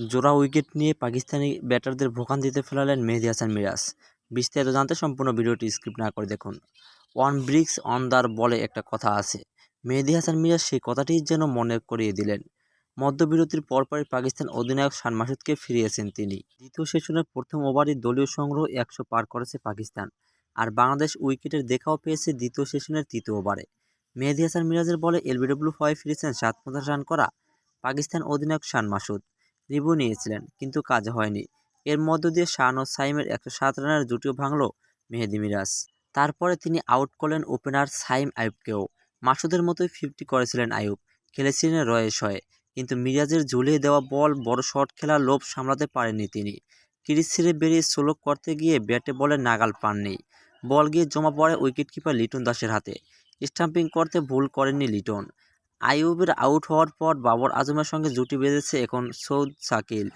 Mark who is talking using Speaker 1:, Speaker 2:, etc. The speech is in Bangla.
Speaker 1: জোড়া উইকেট নিয়ে পাকিস্তানি ব্যাটারদের ভোগান্তিতে ফেলালেন মেহেদি হাসান মিরাজ। বিস্তারিত জানতে সম্পূর্ণ ভিডিওটি স্ক্রিপ্ট না করে দেখুন। ওয়ান ব্রিক্স অন দার বলে একটা কথা আছে। মেহেদি হাসান মিরাজ সেই কথাটিই যেন মনে করিয়ে দিলেন। মধ্যবিরতির পরপরই পাকিস্তান অধিনায়ক শান মাসুদকে ফিরিয়েছেন তিনি। দ্বিতীয় সেশনের প্রথম ওভারই দলীয় সংগ্রহ একশো পার করেছে পাকিস্তান। আর বাংলাদেশ উইকেটের দেখাও পেয়েছে দ্বিতীয় সেশনের তৃতীয় ওভারে। মেহেদি হাসান মিরাজের বলে এলবিডব্লিউ হয়ে ফিরেছেন সাত পঞ্চাশ রান করা পাকিস্তান অধিনায়ক শান মাসুদ। রিভিউ নিয়েছিলেন, কিন্তু কাজ হয়নি। এর মধ্য দিয়ে শান ও সাইমের একশো সাত রানের জুটিও ভাঙল মেহেদি মিরাজ। তারপরে তিনি আউট করলেন ওপেনার সাইম আইয়ুবকেও। মাসুদের মতোই ফিফটি করেছিলেন আয়ুব খেলেছিলেন রয়েস হয়ে, কিন্তু মিরাজের ঝুলিয়ে দেওয়া বল বড় শট খেলার লোভ সামলাতে পারেননি তিনি। ক্রিজ ছেড়ে বেরিয়ে সোলো করতে গিয়ে ব্যাটে বলে নাগাল পাননি। বল গিয়ে জমা পড়ে উইকেটকিপার লিটন দাসের হাতে। স্টাম্পিং করতে ভুল করেননি লিটন। আইয়ুবের আউট হওয়ার পর বাবর আজমের সঙ্গে জুটি বেঁধেছে এখন সৌদ সাকিল